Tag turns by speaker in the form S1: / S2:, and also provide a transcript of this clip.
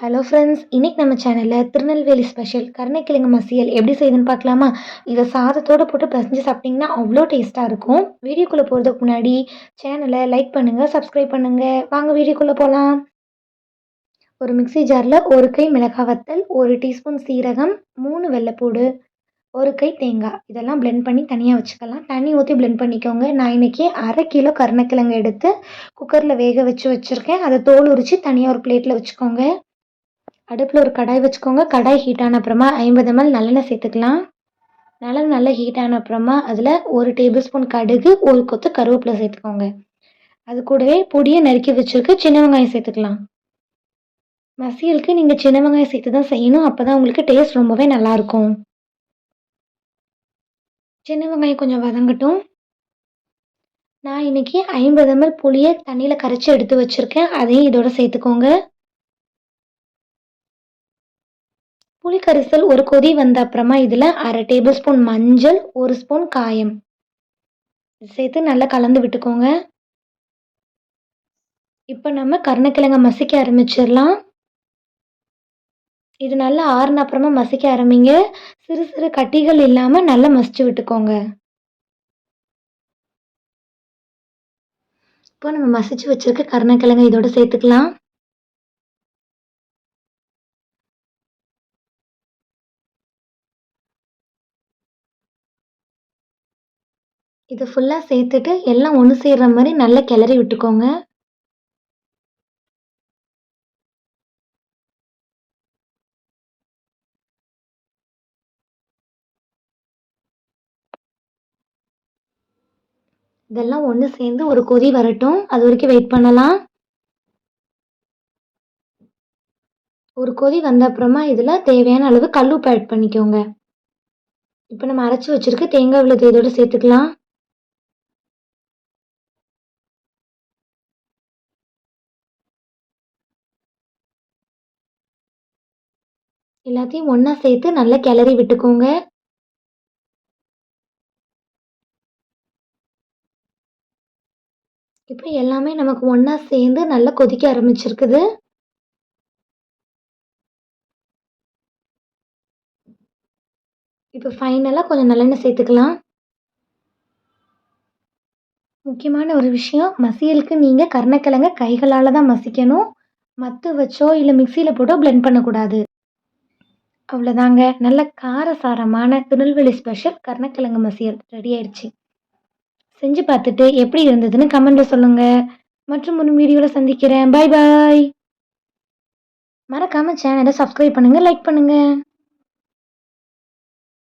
S1: Hello friends இன்னைக்கு நம்ம சேனலில் திருநெல்வேலி ஸ்பெஷல் கருணைக்கிழங்கு மசியல் எப்படி செய்யுதுன்னு பார்க்கலாமா? இதை சாதத்தோடு போட்டு பிசைஞ்சு சாப்பிட்டிங்கன்னா அவ்வளோ டேஸ்ட்டாக இருக்கும். வீடியோக்குள்ளே போகிறதுக்கு முன்னாடி சேனலை லைக் பண்ணுங்கள் சப்ஸ்கிரைப் பண்ணுங்கள் வாங்க வீடியோக்குள்ளே போகலாம் ஒரு மிக்சி ஜாரில் ஒரு கை மிளகாய் வத்தல் ஒரு டீஸ்பூன் சீரகம் மூணு வெள்ளைப்பூடு ஒரு கை தேங்காய். இதெல்லாம் பிளெண்ட் பண்ணி தனியாக வச்சுக்கலாம். தண்ணி ஊற்றி பிளெண்ட் பண்ணிக்கோங்க. நான் இன்றைக்கி அரை கிலோ கருணக்கிழங்கு எடுத்து குக்கரில் வேக வச்சு வச்சுருக்கேன். அதை தோல் உரித்து தனியாக ஒரு பிளேட்டில் வச்சுக்கோங்க. அடுப்பில் ஒரு கடாய் வச்சுக்கோங்க. கடாய் ஹீட் ஆன அப்புறமா ஐம்பது எம்எல் நல்லெண்ணெய் சேர்த்துக்கலாம். நல்லெண்ணெய் நல்லா ஹீட் ஆன அப்புறமா அதில் ஒரு டேபிள் ஸ்பூன் கடுகு ஒரு கொத்து கருவேப்பிலை சேர்த்துக்கோங்க. அது கூடவே பொடியை நறுக்கி வச்சுருக்கு. சின்ன வெங்காயம் சேர்த்துக்கலாம். மசியலுக்கு நீங்கள் சின்ன வெங்காயம் சேர்த்து தான் செய்யணும். அப்போ தான் உங்களுக்கு டேஸ்ட் ரொம்பவே நல்லாயிருக்கும் சின்ன வெங்காயம் கொஞ்சம் வதங்கட்டும். நான் இன்னைக்கு ஐம்பது எம்எல் புளியை தண்ணியில் கரைச்சி எடுத்து வச்சுருக்கேன். அதையும் இதோட சேர்த்துக்கோங்க. புளி ஒரு கொதி வந்த அப்புறமா இதில் அரை டேபிள் ஸ்பூன் மஞ்சள் ஒரு ஸ்பூன் காயம். சேர்த்து நல்லா கலந்து விட்டுக்கோங்க. இப்போ நம்ம கருணக்கிழங்க மசிக்க ஆரம்பிச்சிடலாம். இது நல்லா ஆறுன அப்புறமா மசிக்க ஆரம்பிங்க. சிறு சிறு கட்டிகள் இல்லாமல் நல்லா மசிச்சு விட்டுக்கோங்க. இப்போ நம்ம மசிச்சு வச்சுருக்க கருணக்கிழங்கு இதோட சேர்த்துக்கலாம். இது ஃபுல்லாக சேர்த்துட்டு எல்லாம் ஒன்று சேர்கிற மாதிரி நல்லா கிளறி விட்டுக்கோங்க. இதெல்லாம் ஒன்று சேர்ந்து ஒரு கொதி வரட்டும். அது வரைக்கும் வெயிட் பண்ணலாம். ஒரு கொதி வந்த அப்புறமா இதில் தேவையான அளவு கல்லுப்பு ஆட் பண்ணிக்கோங்க. இப்போ நம்ம அரைச்சி வச்சிருக்க தேங்காய் விழுது இதோடு சேர்த்துக்கலாம். எல்லாத்தையும் ஒன்றா சேர்த்து நல்லா கிளறி விட்டுக்கோங்க. இப்போ எல்லாமே நமக்கு ஒன்றா சேர்ந்து நல்லா கொதிக்க ஆரம்பிச்சிருக்குது. இப்போ ஃபைனலாக கொஞ்சம் நல்லெண்ணெய் சேர்த்துக்கலாம். முக்கியமான ஒரு விஷயம் மசியலுக்கு நீங்கள் கருணக்கிழங்க கைகளால் தான் மசிக்கணும். மத்து வச்சோ இல்லை மிக்சியில் போட்டோ பிளெண்ட் பண்ணக்கூடாது. அவ்வளோதாங்க நல்ல காரசாரமான திருநெல்வேலி ஸ்பெஷல் கருணக்கிழங்கு மசியல் ரெடி ஆயிடுச்சு. செஞ்சு பார்த்துட்டு எப்படி இருந்ததுன்னு கமெண்ட்டில் சொல்லுங்கள் மற்றும் ஒரு வீடியோவில் சந்திக்கிறேன். பாய் பாய் மறக்காமல் சேனலை சப்ஸ்கிரைப் பண்ணுங்கள் லைக் பண்ணுங்கள்